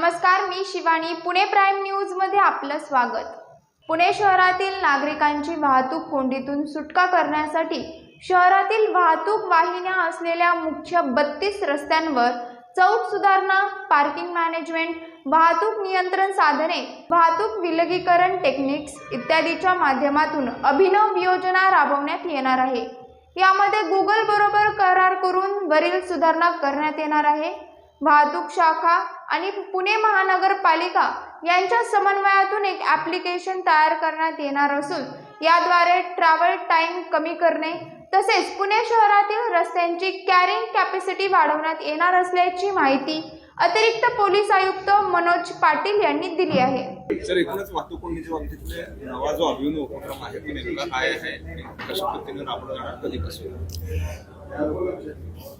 नमस्कार मी शिवानी. पुणे प्राईम न्यूजमध्ये आपलं स्वागत. पुणे शहरातील नागरिकांची वाहतूक कोंडीतून सुटका करण्यासाठी शहरातील वाहतूक वाहिन्या असलेल्या मुख्य बत्तीस रस्त्यांवर चौक सुधारणा पार्किंग मॅनेजमेंट वाहतूक नियंत्रण साधने वाहतूक विलगीकरण टेक्निक्स इत्यादीच्या माध्यमातून अभिनव योजना राबवण्यात येणार आहे. यामध्ये गुगल बरोबर करार करून वरील सुधारणा करण्यात येणार आहे. वाहतूक शाखा आणि पुणे महानगरपालिका यांच्या समन्वयातून एक ॲप्लिकेशन तयार करण्यात येणार असून याद्वारे ट्रॅव्हल टाईम कमी करणे तसेच पुणे शहरातील रस्त्यांची कॅरिंग कॅपॅसिटी वाढवण्यात येणार असल्याची माहिती अतिरिक्त पोलीस आयुक्त मनोज पाटील यांनी दिली आहे. सर एकूणच वाहतूक कोंडीच्या बाबतीतले नवा जो अभिनव उपक्रम आहे तो नेमका काय आहे कशा पद्धतीने राबवला जाणार कधी कसं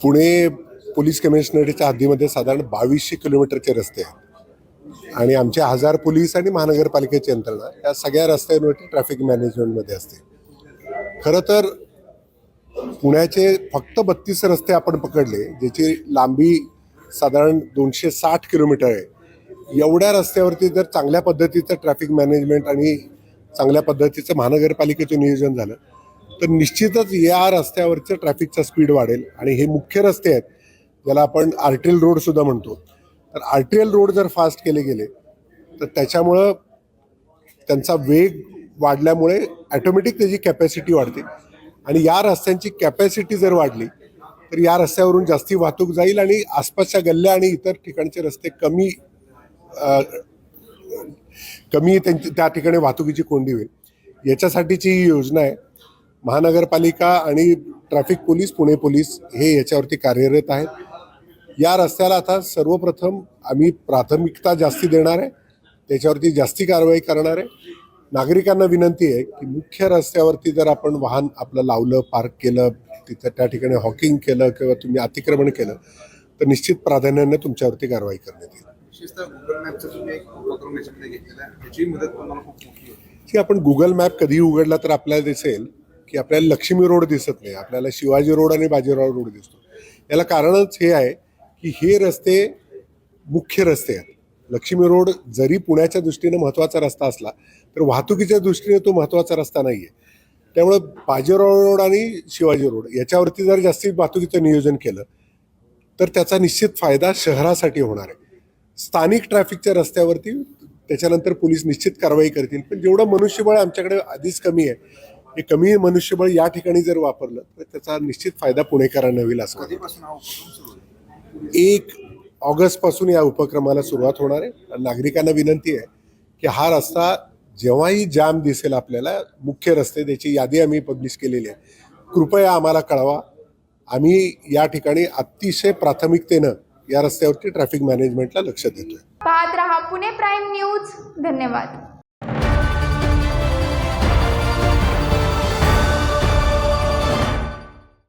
पुणे पोलीस कमिशनरेटच्या हद्दीमध्ये साधारण बावीसशे किलोमीटरचे रस्ते आहेत. आणि आमचे हजार पोलीस आणि महानगरपालिकेची यंत्रणा या सगळ्या रस्त्यांवरती ट्रॅफिक मॅनेजमेंटमध्ये असते. खरं तर पुण्याचे फक्त बत्तीस रस्ते आपण पकडले ज्याची लांबी साधारण दोनशे साठ किलोमीटर आहे. एवढ्या रस्त्यावरती जर चांगल्या पद्धतीचं ट्रॅफिक मॅनेजमेंट आणि चांगल्या पद्धतीचं महानगरपालिकेचं नियोजन झालं तर निश्चितच या रस्त्यावरचं ट्रॅफिकचा स्पीड वाढेल. आणि हे मुख्य रस्ते आहेत ज्याला आपण आर टी एल रोडसुद्धा म्हणतो. तर आर टी एल रोड जर फास्ट केले गेले तर त्याच्यामुळं त्यांचा वेग वाढल्यामुळे ॲटोमॅटिक त्याची कॅपॅसिटी वाढते. आणि या रस्त्यांची कॅपॅसिटी जर वाढली तर या रस्त्यावरून जास्ती वाहतूक जाईल आणि आसपासच्या गल्ल्या आणि इतर ठिकाणचे रस्ते कमी आ, कमी त्यांची त्या ठिकाणी वाहतुकीची कोंडी होईल. याच्यासाठीची ही योजना आहे. महानगरपालिका आणि ट्रॅफिक पोलीस पुणे पोलीस हे याच्यावरती कार्यरत आहेत. या रस्त्याला आता सर्वप्रथम आम्ही प्राथमिकता जास्ती देणार आहे. त्याच्यावरती जास्ती कारवाई करणार आहे. नागरिकांना विनंती आहे की मुख्य रस्त्यावरती जर आपण वाहन आपलं लावलं पार्क केलं तिथं त्या ठिकाणी हॉकिंग केलं किंवा तुम्ही अतिक्रमण केलं तर निश्चित प्राधान्याने तुमच्यावरती कारवाई करण्यात येईल. की आपण गुगल मॅप कधीही उघडला तर आपल्याला दिसेल की आपल्याला लक्ष्मी रोड दिसत नाही. आपल्याला शिवाजी रोड आणि बाजीराव रोड दिसतो. याला कारणच हे आहे की हे रस्ते मुख्य रस्ते आहेत. लक्ष्मी रोड जरी पुण्याच्या दृष्टीने महत्त्वाचा रस्ता असला तर वाहतुकीच्या दृष्टीने तो महत्त्वाचा रस्ता नाही आहे त्यामुळं बाजीराव रोड आणि शिवाजी रोड याच्यावरती जर जास्ती वाहतुकीचं नियोजन केलं तर त्याचा निश्चित फायदा शहरासाठी होणार आहे. स्थानिक ट्रॅफिकच्या रस्त्यावरती त्याच्यानंतर पोलीस निश्चित कारवाई करतील. पण जेवढं मनुष्यबळ आमच्याकडे आधीच कमी आहे हे कमी मनुष्यबळ या ठिकाणी जर वापरलं तर त्याचा निश्चित फायदा पुणेकरांना होईल असं एक ऑगस्टपासून या उपक्रमाला सुरुवात होणार आहे. नागरिकांना विनंती आहे की हा रस्ता जेव्हाही जाम दिसेल आपल्याला मुख्य रस्ते त्याची यादी आम्ही पब्लिश केलेली आहे. कृपया आम्हाला कळवा. आम्ही या ठिकाणी अतिशय प्राथमिकतेनं या रस्त्यावरती ट्रॅफिक मॅनेजमेंटला लक्ष देतोय. पाहत रहा पुणे प्राईम न्यूज धन्यवाद.